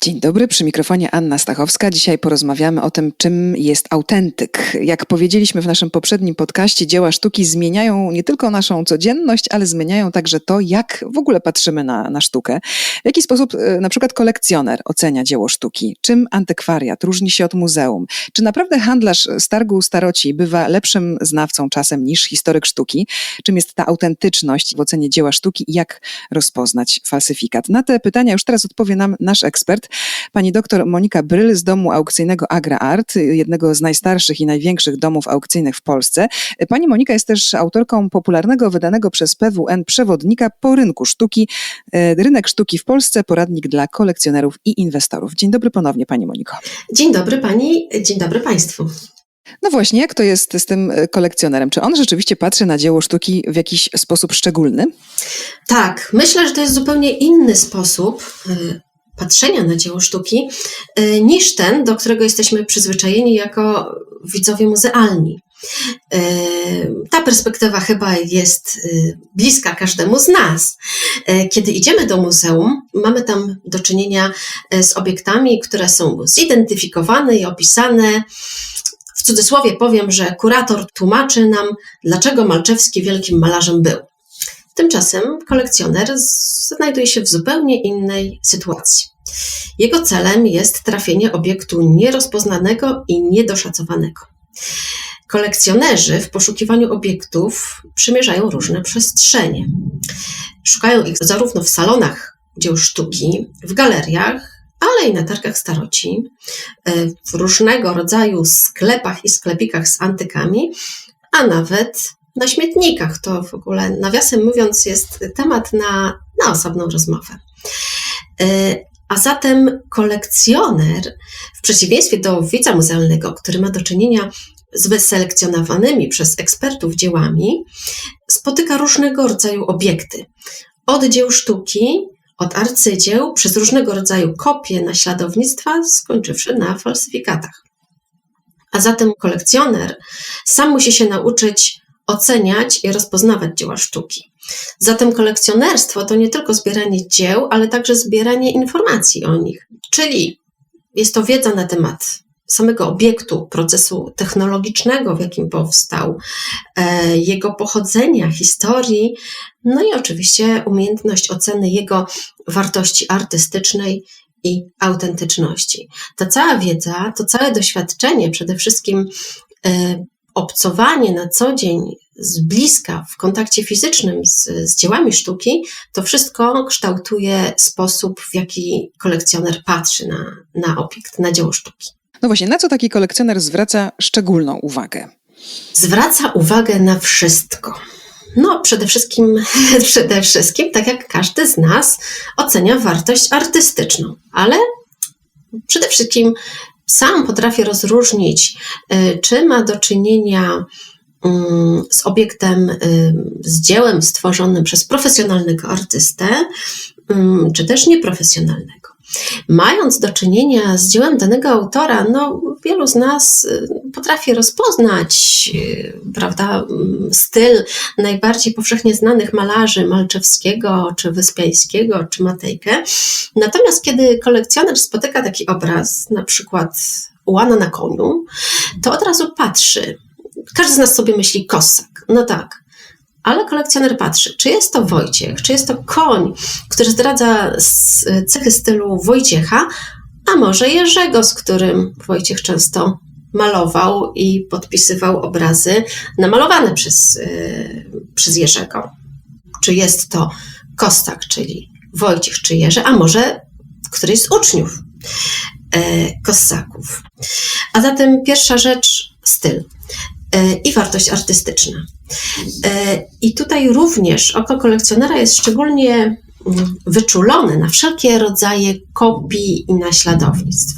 Dzień dobry, przy mikrofonie Anna Stachowska. Dzisiaj porozmawiamy o tym, czym jest autentyk. Jak powiedzieliśmy w naszym poprzednim podcaście, dzieła sztuki zmieniają nie tylko naszą codzienność, ale zmieniają także to, jak w ogóle patrzymy na, na sztukę. W jaki sposób e, na przykład kolekcjoner ocenia dzieło sztuki? Czym antykwariat różni się od muzeum? Czy naprawdę handlarz z targu staroci bywa lepszym znawcą czasem niż historyk sztuki? Czym jest ta autentyczność w ocenie dzieła sztuki i jak rozpoznać falsyfikat? Na te pytania już teraz odpowie nam nasz ekspert, pani doktor Monika Bryl z domu aukcyjnego AgraArt, jednego z najstarszych i największych domów aukcyjnych w Polsce. Pani Monika jest też autorką popularnego, wydanego przez PWN przewodnika po rynku sztuki. e, Rynek sztuki w Polsce, poradnik dla kolekcjonerów i inwestorów. Dzień dobry ponownie, pani Moniko. Dzień dobry pani, dzień dobry państwu. No właśnie, jak to jest z tym e, kolekcjonerem? Czy on rzeczywiście patrzy na dzieło sztuki w jakiś sposób szczególny? Tak, myślę, że to jest zupełnie inny sposób y, patrzenia na dzieło sztuki y, niż ten, do którego jesteśmy przyzwyczajeni jako widzowie muzealni. Y, Ta perspektywa chyba jest y, bliska każdemu z nas. Kiedy idziemy do muzeum, mamy tam do czynienia z obiektami, które są zidentyfikowane i opisane. W cudzysłowie powiem, że kurator tłumaczy nam, dlaczego Malczewski wielkim malarzem był. Tymczasem kolekcjoner znajduje się w zupełnie innej sytuacji. Jego celem jest trafienie obiektu nierozpoznanego i niedoszacowanego. Kolekcjonerzy w poszukiwaniu obiektów przymierzają różne przestrzenie. Szukają ich zarówno w salonach dzieł sztuki, w galeriach, ale i na targach staroci, e, w różnego rodzaju sklepach i sklepikach z antykami, a nawet na śmietnikach. To w ogóle, nawiasem mówiąc, jest temat na, na osobną rozmowę. E, A zatem kolekcjoner, w przeciwieństwie do widza muzealnego, który ma do czynienia z wyselekcjonowanymi przez ekspertów dziełami, spotyka różnego rodzaju obiekty. Od dzieł sztuki, od arcydzieł, przez różnego rodzaju kopie, naśladownictwa, skończywszy na falsyfikatach. A zatem kolekcjoner sam musi się nauczyć oceniać i rozpoznawać dzieła sztuki. Zatem kolekcjonerstwo to nie tylko zbieranie dzieł, ale także zbieranie informacji o nich. Czyli jest to wiedza na temat samego obiektu, procesu technologicznego, w jakim powstał, e, jego pochodzenia, historii, no i oczywiście umiejętność oceny jego wartości artystycznej i autentyczności. Ta cała wiedza, to całe doświadczenie, przede wszystkim e, obcowanie na co dzień z bliska, w kontakcie fizycznym z, z dziełami sztuki, to wszystko kształtuje sposób, w jaki kolekcjoner patrzy na, na obiekt, na dzieło sztuki. No właśnie, na co taki kolekcjoner zwraca szczególną uwagę? Zwraca uwagę na wszystko. No, przede wszystkim, przede wszystkim, tak jak każdy z nas, ocenia wartość artystyczną, ale przede wszystkim sam potrafię rozróżnić, y, czy ma do czynienia mm, z obiektem, y, z dziełem stworzonym przez profesjonalnego artystę, mm, czy też nieprofesjonalnego. Mając do czynienia z dziełem danego autora, no, wielu z nas y, potrafi rozpoznać, y, prawda, mm, styl najbardziej powszechnie znanych malarzy Malczewskiego, czy Wyspiańskiego, czy Matejkę. Natomiast kiedy kolekcjoner spotyka taki obraz, na przykład łana na koniu, to od razu patrzy. Każdy z nas sobie myśli kosak. No tak, ale kolekcjoner patrzy, czy jest to Wojciech, czy jest to koń, który zdradza cechy stylu Wojciecha, a może Jerzego, z którym Wojciech często malował i podpisywał obrazy namalowane przez, y, przez Jerzego. Czy jest to Kostak, czyli Wojciech czy Jerzy, a może któryś z uczniów e, Kossaków. A zatem pierwsza rzecz styl e, i wartość artystyczna. E, I tutaj również oko kolekcjonera jest szczególnie mm, wyczulone na wszelkie rodzaje kopii i naśladownictw.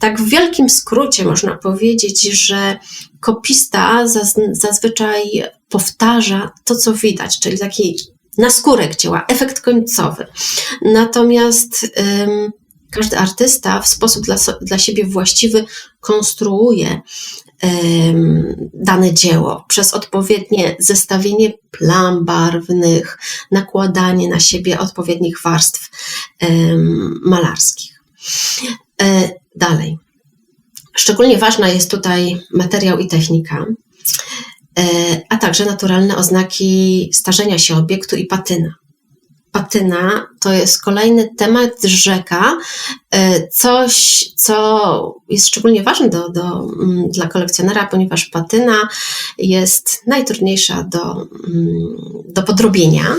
Tak w wielkim skrócie można powiedzieć, że kopista zaz- zazwyczaj powtarza to, co widać, czyli taki naskórek dzieła, efekt końcowy. Natomiast ym, każdy artysta w sposób dla, dla siebie właściwy konstruuje dane dzieło przez odpowiednie zestawienie plam barwnych, nakładanie na siebie odpowiednich warstw malarskich. E, dalej. Szczególnie ważna jest tutaj materiał i technika, e, a także naturalne oznaki starzenia się obiektu i patyna. Patyna to jest kolejny temat rzeka, e, coś, co jest szczególnie ważne do, do, mm, dla kolekcjonera, ponieważ patyna jest najtrudniejsza do, mm, do podrobienia.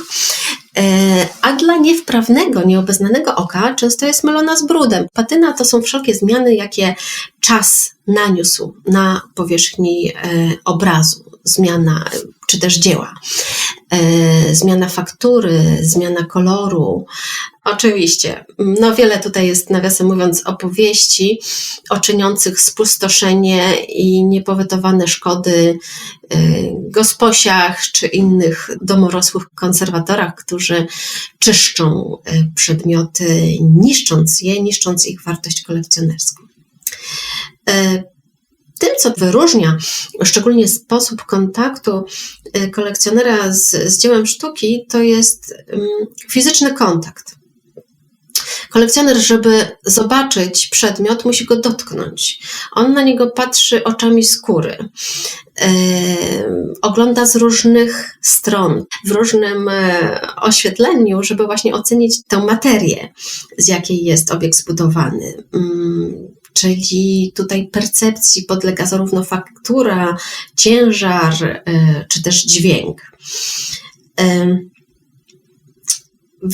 E, a dla niewprawnego, nieobeznanego oka często jest mylona z brudem. Patyna to są wszelkie zmiany, jakie czas naniósł na powierzchni e, obrazu, zmiana czy też dzieła. E, zmiana faktury, zmiana koloru. Oczywiście, no wiele tutaj jest, nawiasem mówiąc, opowieści o czyniących spustoszenie i niepowetowane szkody e, gosposiach czy innych domorosłych konserwatorach, którzy czyszczą e, przedmioty, niszcząc je, niszcząc ich wartość kolekcjonerską. Tym, co wyróżnia szczególnie sposób kontaktu y, kolekcjonera z, z dziełem sztuki, to jest fizyczny kontakt. Kolekcjoner, żeby zobaczyć przedmiot, musi go dotknąć. On na niego patrzy oczami skóry. Yy, ogląda z różnych stron, w różnym e, oświetleniu, żeby właśnie ocenić tę materię, z jakiej jest obiekt zbudowany. Yy, czyli tutaj percepcji podlega zarówno faktura, ciężar, e, czy też dźwięk.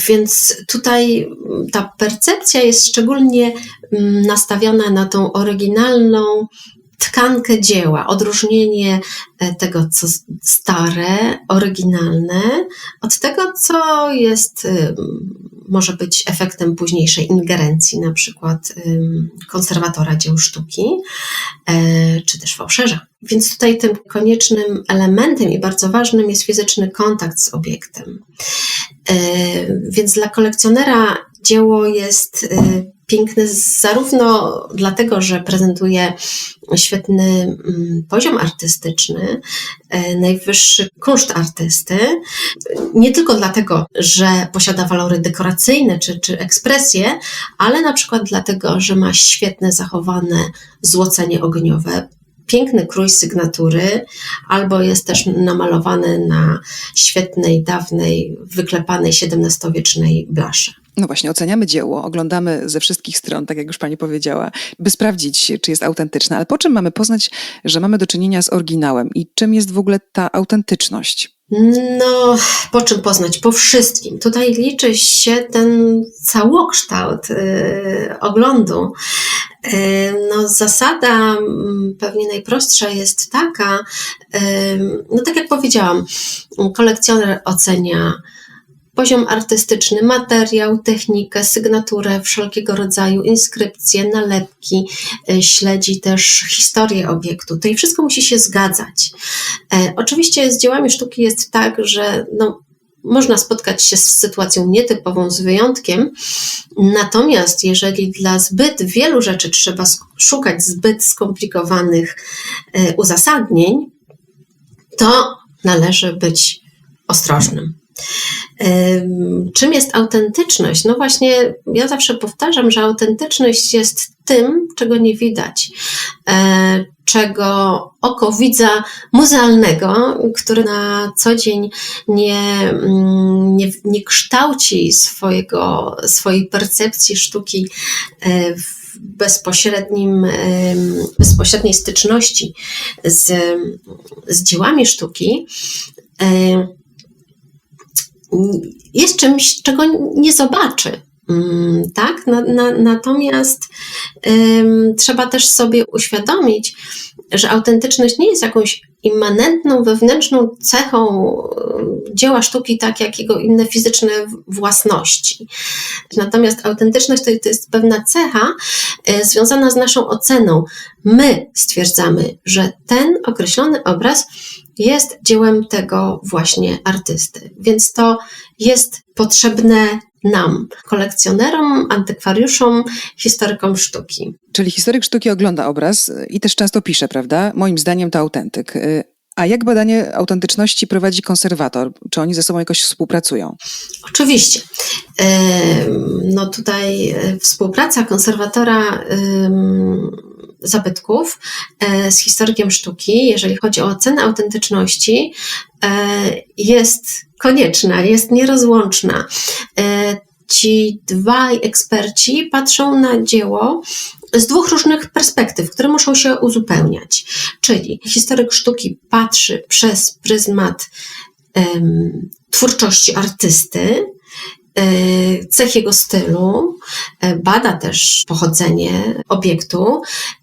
Więc tutaj ta percepcja jest szczególnie mm, nastawiona na tą oryginalną tkankę dzieła, odróżnienie e, tego, co stare, oryginalne, od tego, co jest może być efektem późniejszej ingerencji, na przykład konserwatora dzieł sztuki, e, czy też fałszerza. Więc tutaj tym koniecznym elementem i bardzo ważnym jest fizyczny kontakt z obiektem. E, więc dla kolekcjonera dzieło jest e, piękny zarówno dlatego, że prezentuje świetny mm, poziom artystyczny, e, najwyższy kunszt artysty, nie tylko dlatego, że posiada walory dekoracyjne czy, czy ekspresje, ale na przykład dlatego, że ma świetne zachowane złocenie ogniowe, piękny krój sygnatury, albo jest też namalowany na świetnej, dawnej, wyklepanej XVII-wiecznej blasze. No właśnie, oceniamy dzieło, oglądamy ze wszystkich stron, tak jak już pani powiedziała, by sprawdzić, czy jest autentyczne. Ale po czym mamy poznać, że mamy do czynienia z oryginałem i czym jest w ogóle ta autentyczność? No, po czym poznać? Po wszystkim. Tutaj liczy się ten całokształt yy, oglądu. Yy, no, zasada yy, pewnie najprostsza jest taka, y, no tak jak powiedziałam, kolekcjoner ocenia poziom artystyczny, materiał, technikę, sygnaturę wszelkiego rodzaju, inskrypcje, nalepki, e, śledzi też historię obiektu. To i wszystko musi się zgadzać. E, oczywiście z dziełami sztuki jest tak, że no, można spotkać się z sytuacją nietypową, z wyjątkiem. Natomiast jeżeli dla zbyt wielu rzeczy trzeba szukać zbyt skomplikowanych e, uzasadnień, to należy być ostrożnym. Czym jest autentyczność? No właśnie, ja zawsze powtarzam, że autentyczność jest tym, czego nie widać, e, czego oko widza muzealnego, który na co dzień nie, mm, nie, nie kształci swojego, swojej percepcji sztuki e, w bezpośrednim, bezpośredniej styczności z, z dziełami sztuki e, jest czymś, czego nie zobaczy. Mm, tak? Na, na, natomiast ym, trzeba też sobie uświadomić, że autentyczność nie jest jakąś immanentną, wewnętrzną cechą dzieła sztuki, tak jak jego inne fizyczne własności. Natomiast autentyczność to, to jest pewna cecha y, związana z naszą oceną. My stwierdzamy, że ten określony obraz jest dziełem tego właśnie artysty. Więc to jest potrzebne nam, kolekcjonerom, antykwariuszom, historykom sztuki. Czyli historyk sztuki ogląda obraz i też często pisze, prawda? Moim zdaniem to autentyk. A jak badanie autentyczności prowadzi konserwator? Czy oni ze sobą jakoś współpracują? Oczywiście. No tutaj e, współpraca konserwatora zabytków e, z historykiem sztuki, jeżeli chodzi o ocenę autentyczności, e, jest konieczna, jest nierozłączna. Ci dwaj eksperci patrzą na dzieło z dwóch różnych perspektyw, które muszą się uzupełniać. Czyli historyk sztuki patrzy przez pryzmat um, twórczości artysty, e, cech jego stylu, e, bada też pochodzenie obiektu,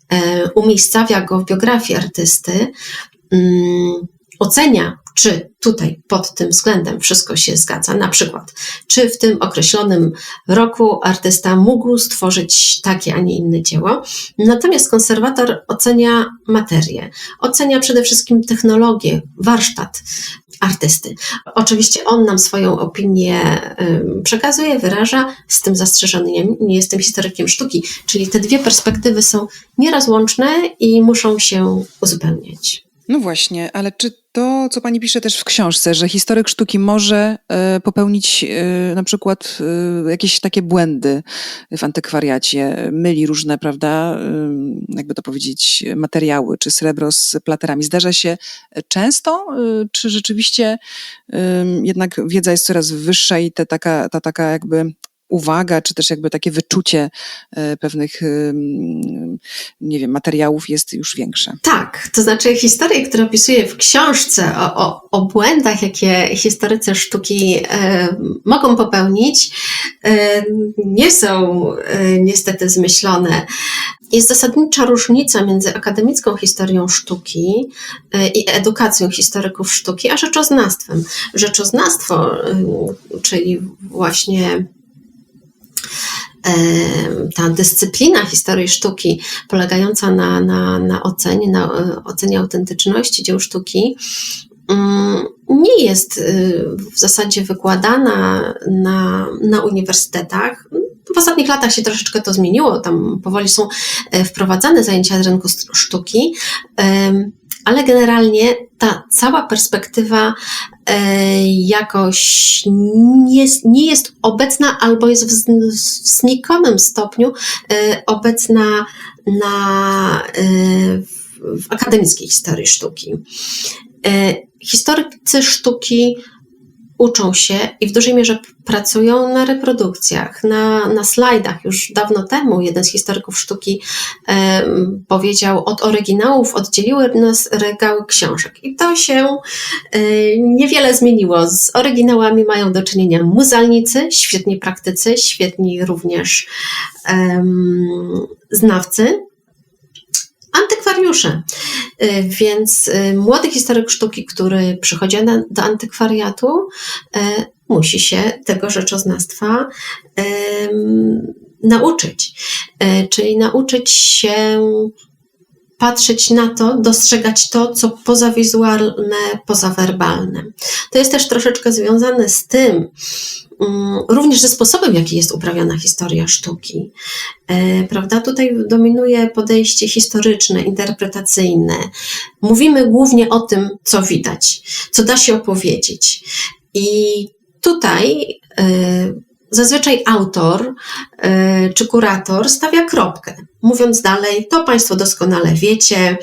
e, umiejscawia go w biografii artysty, mm, ocenia czy tutaj pod tym względem wszystko się zgadza. Na przykład, czy w tym określonym roku artysta mógł stworzyć takie, a nie inne dzieło. Natomiast konserwator ocenia materię, ocenia przede wszystkim technologię, warsztat artysty. Oczywiście on nam swoją opinię przekazuje, wyraża, z tym zastrzeżeniem nie jestem historykiem sztuki, czyli te dwie perspektywy są nierozłączne i muszą się uzupełniać. No właśnie, ale czy to, co pani pisze też w książce, że historyk sztuki może e, popełnić e, na przykład e, jakieś takie błędy w antykwariacie, myli różne, prawda, jakby to powiedzieć, materiały, czy srebro z platerami. Zdarza się często, czy rzeczywiście jednak wiedza jest coraz wyższa i te taka, ta taka jakby uwaga, czy też jakby takie wyczucie e, pewnych, nie wiem, materiałów jest już większe. Tak, to znaczy historie, które opisuję w książce o, o, o błędach, jakie historycy sztuki e, mogą popełnić, e, nie są e, niestety zmyślone. Jest zasadnicza różnica między akademicką historią sztuki e, i edukacją historyków sztuki, a rzeczoznawstwem. Rzeczoznawstwo, e, czyli właśnie ta dyscyplina historii sztuki polegająca na, na, na ocenie, na e, ocenie autentyczności dzieł sztuki, mm, nie jest y, w zasadzie wykładana na, na uniwersytetach. W ostatnich latach się troszeczkę to zmieniło, tam powoli są e, wprowadzane zajęcia z rynku sztuki, ale generalnie ta cała perspektywa jakoś nie jest, nie jest obecna albo jest w, w znikomym stopniu e, obecna na, e, w akademickiej historii sztuki. Historycy sztuki uczą się i w dużej mierze pracują na reprodukcjach, na, na slajdach. Już dawno temu jeden z historyków sztuki e, powiedział, od oryginałów oddzieliły nas regały książek. I to się e, niewiele zmieniło. Z oryginałami mają do czynienia muzealnicy, świetni praktycy, świetni również e, znawcy, antykwariusze. Y, więc y, młody historyk sztuki, który przychodzi do antykwariatu, y, musi się tego rzeczoznawstwa nauczyć. Czyli nauczyć się patrzeć na to, dostrzegać to, co pozawizualne, pozawerbalne. To jest też troszeczkę związane z tym, również ze sposobem, w jaki jest uprawiana historia sztuki. E, prawda? Tutaj dominuje podejście historyczne, interpretacyjne. Mówimy głównie o tym, co widać, co da się opowiedzieć. I tutaj e, Zazwyczaj autor yy, czy kurator stawia kropkę, mówiąc dalej, to Państwo doskonale wiecie,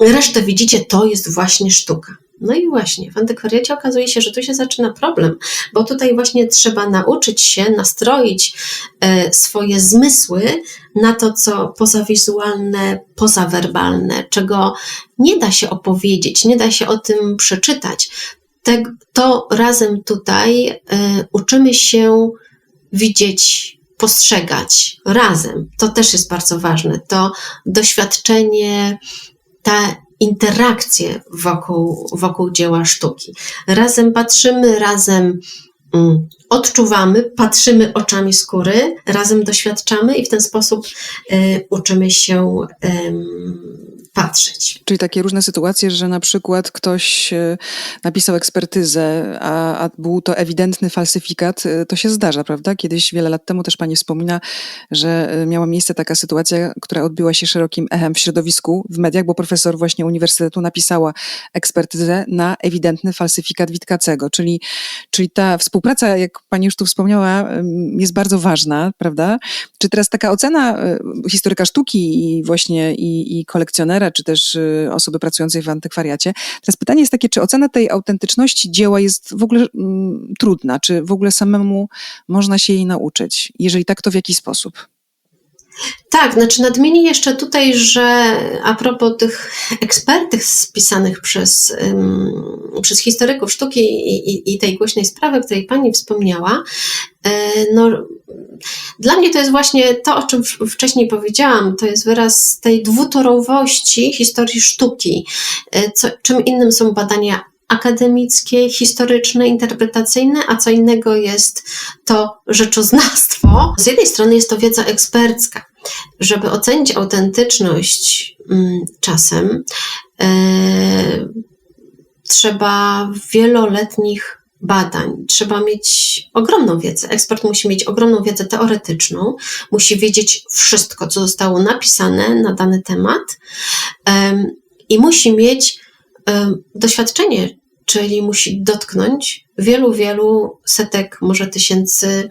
resztę widzicie, to jest właśnie sztuka. No i właśnie, w antykwariacie okazuje się, że tu się zaczyna problem, bo tutaj właśnie trzeba nauczyć się nastroić e, swoje zmysły na to, co pozawizualne, pozawerbalne, czego nie da się opowiedzieć, nie da się o tym przeczytać. To razem tutaj e, uczymy się widzieć, postrzegać razem. To też jest bardzo ważne. To doświadczenie, ta interakcje wokół, wokół dzieła sztuki. Razem patrzymy, razem mm, odczuwamy, patrzymy oczami skóry, razem doświadczamy i w ten sposób y, uczymy się patrzeć. Czyli takie różne sytuacje, że na przykład ktoś e, napisał ekspertyzę, a, a był to ewidentny falsyfikat, e, to się zdarza, prawda? Kiedyś, wiele lat temu też pani wspomina, że e, miała miejsce taka sytuacja, która odbyła się szerokim echem w środowisku, w mediach, bo profesor właśnie uniwersytetu napisała ekspertyzę na ewidentny falsyfikat Witkacego, czyli, czyli ta współpraca, jak pani już tu wspomniała, jest bardzo ważna, prawda? Czy teraz taka ocena historyka sztuki i właśnie i, i kolekcjonera, czy też y, osoby pracującej w antykwariacie. Teraz pytanie jest takie, czy ocena tej autentyczności dzieła jest w ogóle mm, trudna, czy w ogóle samemu można się jej nauczyć? Jeżeli tak, to w jaki sposób? Tak, znaczy nadmienię jeszcze tutaj, że a propos tych ekspertyz spisanych przez, przez historyków sztuki i, i, i, tej głośnej sprawy, o której Pani wspomniała, e, no, dla mnie to jest właśnie to, o czym wcześniej powiedziałam, to jest wyraz tej dwutorowości historii sztuki. E, co, czym innym są badania akademickie, historyczne, interpretacyjne, a co innego jest to rzeczoznawstwo. Z jednej strony jest to wiedza ekspercka. Żeby ocenić autentyczność mm, czasem, e, trzeba wieloletnich badań. Trzeba mieć ogromną wiedzę. Ekspert musi mieć ogromną wiedzę teoretyczną, musi wiedzieć wszystko, co zostało napisane na dany temat i musi mieć doświadczenie, czyli musi dotknąć wielu, wielu setek, może tysięcy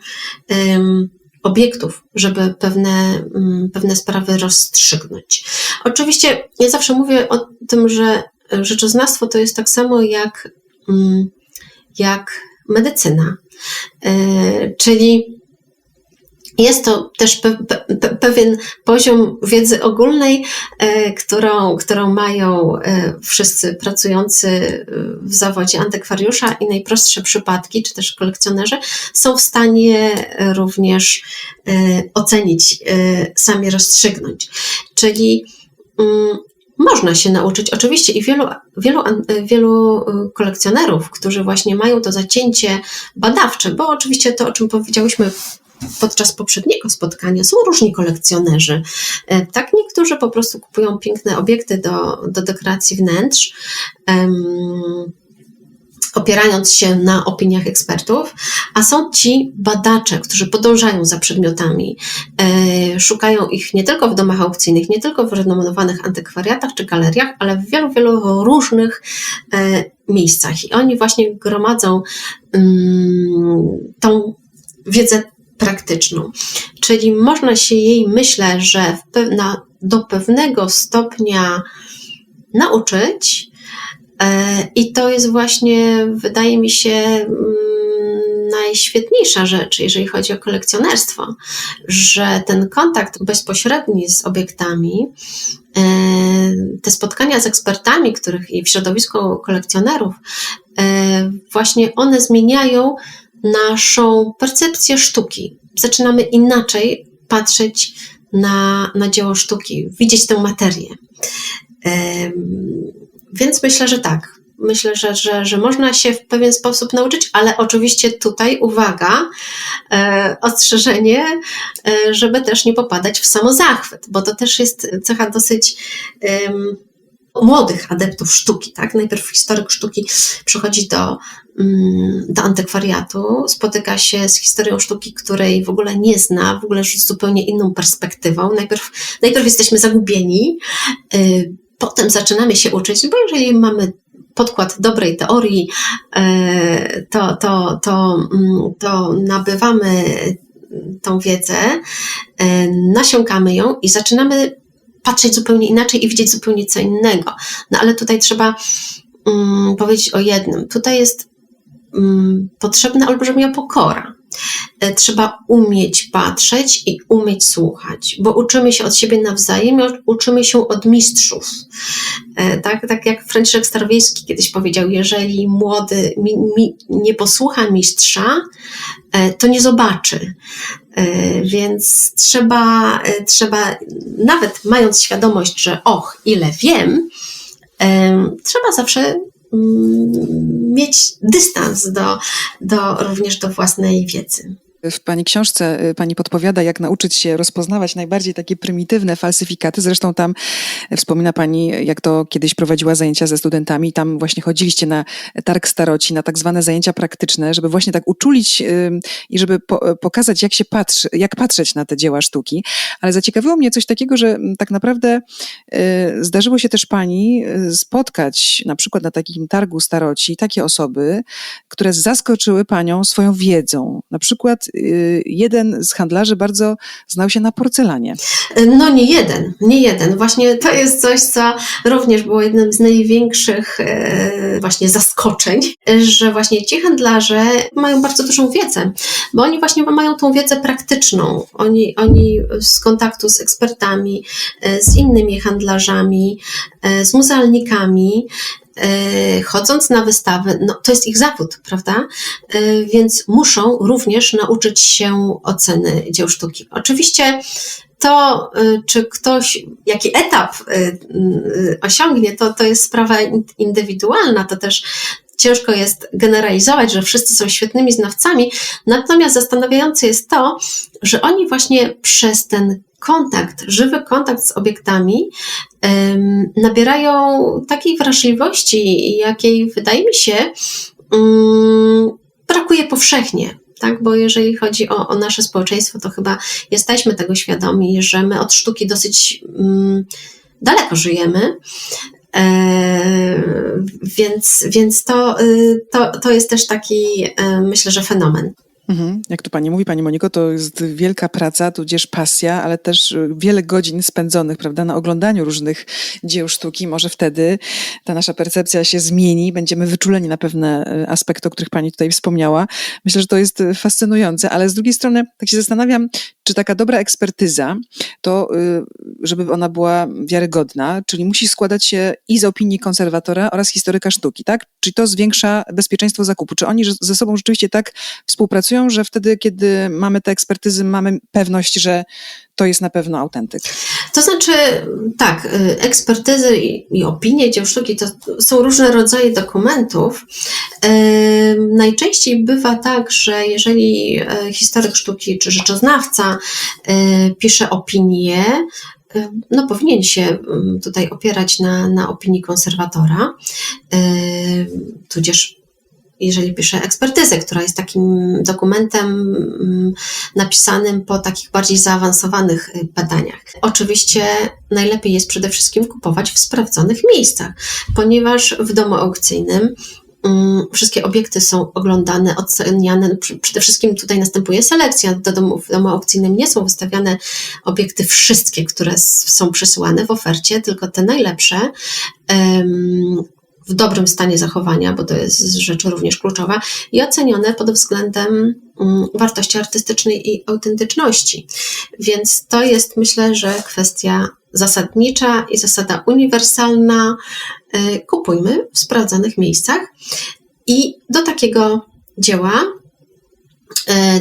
obiektów, żeby pewne, um, pewne sprawy rozstrzygnąć. Oczywiście ja zawsze mówię o tym, że rzeczoznawstwo to jest tak samo jak, um, jak medycyna, e, czyli jest to też pe, pe, pewien poziom wiedzy ogólnej, e, którą, którą mają e, wszyscy pracujący w zawodzie antykwariusza i najprostsze przypadki, czy też kolekcjonerzy, są w stanie również e, ocenić, sami rozstrzygnąć. Czyli mm, można się nauczyć, oczywiście, i wielu, wielu, wielu kolekcjonerów, którzy właśnie mają to zacięcie badawcze, bo oczywiście to, o czym powiedziałyśmy podczas poprzedniego spotkania są różni kolekcjonerzy. E, tak, niektórzy po prostu kupują piękne obiekty do, do dekoracji wnętrz. Um, opierając się na opiniach ekspertów, a są ci badacze, którzy podążają za przedmiotami, e, szukają ich nie tylko w domach aukcyjnych, nie tylko w renomowanych antykwariatach czy galeriach, ale w wielu, wielu różnych e, miejscach. I oni właśnie gromadzą mm, tą wiedzę praktyczną. Czyli można się jej, myślę, że na, do pewnego stopnia nauczyć. E, I to jest właśnie, wydaje mi się, mm, najświetniejsza rzecz, jeżeli chodzi o kolekcjonerstwo, że ten kontakt bezpośredni z obiektami, e, te spotkania z ekspertami, których i w środowisku kolekcjonerów, e, właśnie one zmieniają naszą percepcję sztuki. Zaczynamy inaczej patrzeć na, na dzieło sztuki, widzieć tę materię. Więc myślę, że tak. Myślę, że, że, że można się w pewien sposób nauczyć, ale oczywiście tutaj uwaga, e, ostrzeżenie, e, żeby też nie popadać w samozachwyt, bo to też jest cecha dosyć młodych adeptów sztuki, tak? Najpierw historyk sztuki przychodzi do, mm, do antykwariatu, spotyka się z historią sztuki, której w ogóle nie zna, w ogóle z zupełnie inną perspektywą. Najpierw, najpierw jesteśmy zagubieni, y, potem zaczynamy się uczyć, bo jeżeli mamy podkład dobrej teorii, y, to, to, to, mm, to nabywamy tą wiedzę, y, nasiąkamy ją i zaczynamy patrzeć zupełnie inaczej i widzieć zupełnie co innego. No ale tutaj trzeba um, powiedzieć o jednym. Tutaj jest um, potrzebna olbrzymia pokora. E, trzeba umieć patrzeć i umieć słuchać, bo uczymy się od siebie nawzajem, uczymy się od mistrzów. E, tak, tak jak Franciszek Starwiejski kiedyś powiedział, jeżeli młody mi, mi nie posłucha mistrza, e, to nie zobaczy. Więc trzeba, trzeba, nawet mając świadomość, że och, ile wiem, trzeba zawsze mieć dystans do, do, również do własnej wiedzy. W Pani książce y, Pani podpowiada, jak nauczyć się rozpoznawać najbardziej takie prymitywne falsyfikaty. Zresztą tam y, wspomina Pani, jak to kiedyś prowadziła zajęcia ze studentami. Tam właśnie chodziliście na targ staroci, na tak zwane zajęcia praktyczne, żeby właśnie tak uczulić y, i żeby po, pokazać, jak się patrzy, jak patrzeć na te dzieła sztuki. Ale zaciekawiło mnie coś takiego, że mm, tak naprawdę zdarzyło się też Pani spotkać na przykład na takim targu staroci takie osoby, które zaskoczyły Panią swoją wiedzą. Na przykład jeden z handlarzy bardzo znał się na porcelanie. No nie jeden, nie jeden. Właśnie to jest coś, co również było jednym z największych e, właśnie zaskoczeń, że właśnie ci handlarze mają bardzo dużą wiedzę, bo oni właśnie mają tą wiedzę praktyczną. Oni, oni z kontaktu z ekspertami, e, z innymi handlarzami, e, z muzealnikami, chodząc na wystawy, no to jest ich zawód, prawda? E, Więc muszą również nauczyć się oceny dzieł sztuki. Oczywiście to, y, czy ktoś, jaki etap osiągnie, to, to jest sprawa in- indywidualna, to też ciężko jest generalizować, że wszyscy są świetnymi znawcami, natomiast zastanawiające jest to, że oni właśnie przez ten kontakt, żywy kontakt z obiektami, nabierają takiej wrażliwości, jakiej wydaje mi się, mm, brakuje powszechnie. Tak, bo jeżeli chodzi o, o nasze społeczeństwo, to chyba jesteśmy tego świadomi, że my od sztuki dosyć mm, daleko żyjemy. E, więc więc to, y, to, to jest też taki, e, myślę, że fenomen. Mhm. Jak tu pani mówi, pani Moniko, to jest wielka praca, tudzież pasja, ale też y, wiele godzin spędzonych, prawda, na oglądaniu różnych dzieł sztuki. Może wtedy ta nasza percepcja się zmieni, będziemy wyczuleni na pewne y, aspekty, o których pani tutaj wspomniała. Myślę, że to jest y, fascynujące, ale z drugiej strony tak się zastanawiam, czy taka dobra ekspertyza, to y, żeby ona była wiarygodna, czyli musi składać się i z opinii konserwatora oraz historyka sztuki, tak? Czy to zwiększa bezpieczeństwo zakupu? Czy oni ze sobą rzeczywiście tak współpracują, że wtedy, kiedy mamy te ekspertyzy, mamy pewność, że to jest na pewno autentyk? To znaczy, tak, y, ekspertyzy i, i opinie dzieł sztuki to są różne rodzaje dokumentów. Ym, Najczęściej bywa tak, że jeżeli e, historyk sztuki czy rzeczoznawca pisze opinię, e, no powinien się ym, tutaj opierać na, na opinii konserwatora, tudzież jeżeli pisze ekspertyzę, która jest takim dokumentem mm, napisanym po takich bardziej zaawansowanych y, badaniach. Oczywiście najlepiej jest przede wszystkim kupować w sprawdzonych miejscach, ponieważ w domu aukcyjnym mm, wszystkie obiekty są oglądane, oceniane. Przede wszystkim tutaj następuje selekcja. Do domu, w domu aukcyjnym nie są wystawiane obiekty wszystkie, które są przysyłane w ofercie, tylko te najlepsze. W dobrym stanie zachowania, bo to jest rzecz również kluczowa, i ocenione pod względem mm, wartości artystycznej i autentyczności. Więc to jest, myślę, że kwestia zasadnicza i zasada uniwersalna. Y, Kupujmy w sprawdzonych miejscach i do takiego dzieła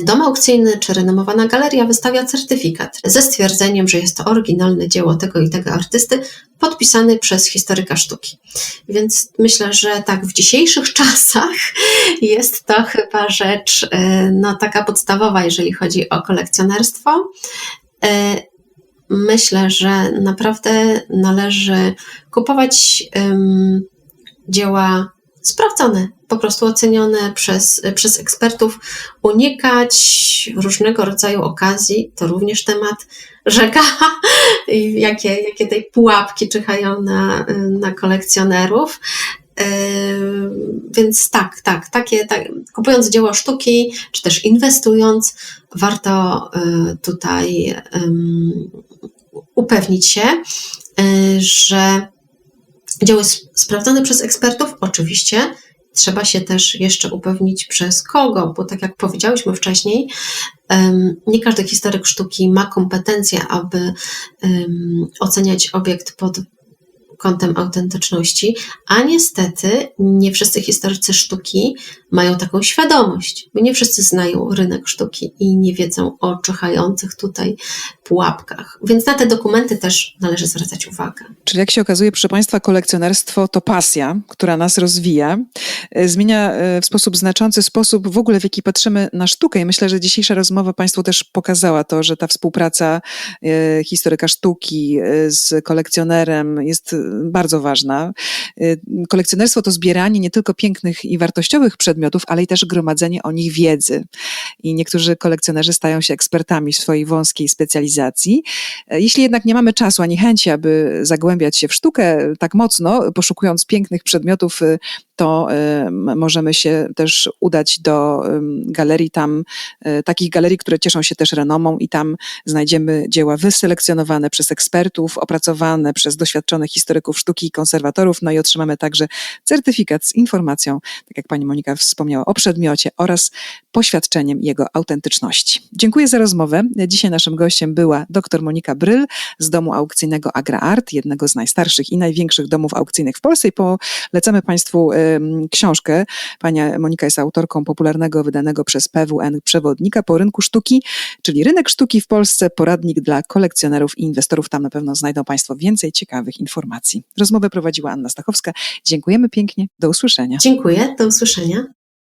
Dom aukcyjny czy renomowana galeria wystawia certyfikat ze stwierdzeniem, że jest to oryginalne dzieło tego i tego artysty, podpisany przez historyka sztuki. Więc myślę, że tak w dzisiejszych czasach jest to chyba rzecz y, no, taka podstawowa, jeżeli chodzi o kolekcjonerstwo. Y, Myślę, że naprawdę należy kupować ym, dzieła sprawdzone, po prostu ocenione przez, przez ekspertów, unikać różnego rodzaju okazji, to również temat rzeka, jakie, jakie tej pułapki czyhają na, na kolekcjonerów. Yy, Więc tak, tak, takie, tak, kupując dzieło sztuki, czy też inwestując, warto yy, tutaj ym, upewnić się, yy, że dzieło jest sprawdzone przez ekspertów. Oczywiście trzeba się też jeszcze upewnić przez kogo, bo tak jak powiedziałyśmy wcześniej, nie każdy historyk sztuki ma kompetencje, aby oceniać obiekt pod kątem autentyczności, a niestety nie wszyscy historycy sztuki mają taką świadomość, bo nie wszyscy znają rynek sztuki i nie wiedzą o czyhających tutaj pułapkach. Więc na te dokumenty też należy zwracać uwagę. Czyli jak się okazuje, proszę Państwa, kolekcjonerstwo to pasja, która nas rozwija, e, zmienia e, w sposób znaczący sposób w ogóle, w jaki patrzymy na sztukę. I myślę, że dzisiejsza rozmowa Państwu też pokazała to, że ta współpraca e, historyka sztuki z kolekcjonerem jest bardzo ważna. E, Kolekcjonerstwo to zbieranie nie tylko pięknych i wartościowych przedmiotów, ale i też gromadzenie o nich wiedzy. I niektórzy kolekcjonerzy stają się ekspertami w swojej wąskiej specjalizacji. E, Jeśli jednak nie mamy czasu ani chęci, aby zagłębiać się w sztukę tak mocno, poszukując pięknych przedmiotów, y, to y, możemy się też udać do galerii tam, y, takich galerii, które cieszą się też renomą i tam znajdziemy dzieła wyselekcjonowane przez ekspertów, opracowane przez doświadczonych historyków sztuki i konserwatorów, no i otrzymamy także certyfikat z informacją, tak jak pani Monika wspomniała, o przedmiocie oraz poświadczeniem jego autentyczności. Dziękuję za rozmowę. Dzisiaj naszym gościem była dr Monika Bryl z domu aukcyjnego AgraArt, jednego z najstarszych i największych domów aukcyjnych w Polsce i polecamy Państwu książkę. Pani Monika jest autorką popularnego, wydanego przez PWN przewodnika po rynku sztuki, czyli Rynek Sztuki w Polsce, poradnik dla kolekcjonerów i inwestorów. Tam na pewno znajdą Państwo więcej ciekawych informacji. Rozmowę prowadziła Anna Stachowska. Dziękujemy pięknie. Do usłyszenia. Dziękuję, do usłyszenia.